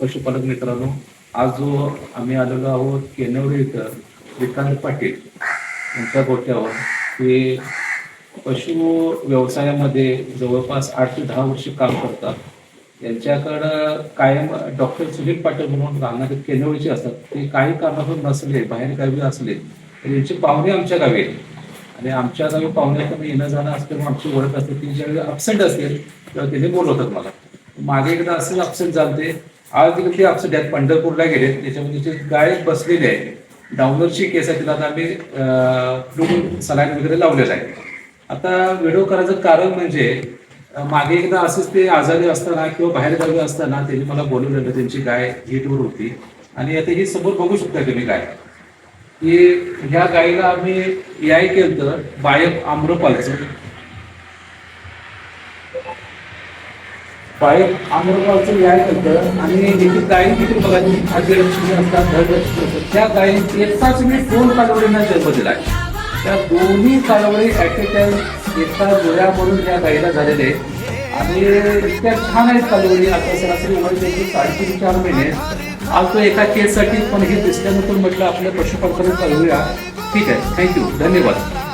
पशुपालक मित्रांनो आज जो आम्ही आलेलो आहोत केनवडे इथं विक्रांत पाटील यांच्या गोट्यावर ते पशु व्यवसायामध्ये जवळपास आठ ते दहा वर्ष काम करतात. यांच्याकडं कायम डॉक्टर सुनील पाटील म्हणून राहणारे केनवडीचे असतात ते काही कारणातून नसले बाहेर गावी असले तर यांचे पाहुणे आमच्या गावी आहेत. आणि आमच्या गावी पाहुण्याकडून येणं जाणं असल्यामुळे आमची ओळख असते ती ज्यावेळी अपसेंट असेल तेव्हा तिथे बोलवतात मला. मागे एकदा असंच अपसेंट झालते आज ती ते अपसेंट आहेत पंढरपूरला गेले त्याच्यामध्ये जे गाय बसलेली आहे डाऊनलोडची केस आहे तिला आता आम्ही फ्लू सलाईन वगैरे लावलेला आहे. आता व्हिडिओ करायचं कारण म्हणजे मागे एकदा असंच ते आजारी असताना किंवा बाहेर गावी असताना त्यांनी मला बोलवलेलं त्यांची गाय हिटवर होती. आणि आता ही समोर बघू शकता तुम्ही गाय की ह्या गायीला आम्ही याय केलं बायक आम्रपालचं. बायक आम्रपालचं याय आणि ह्याची गायी देखील बघा ती भाग्यलक्ष्मी असतात धनलक्ष्मी असतात. त्या गायी एकाच मी दोन कालवडींना जन्म दिला आहे. त्या दोन्ही कालवडी ॲट ए टाइम एका डोळ्यामधून त्या गायीला झालेले आहेत. आणि इतक्या छान आहेत कालवडी. आता सरासरी उमर त्यांची साडेतीन चार महिने आज तो एका केससाठी पण हे दिसल्यानंतर म्हटलं आपल्या पशुपालकांना चालवूया ठीक आहे. थँक्यू धन्यवाद.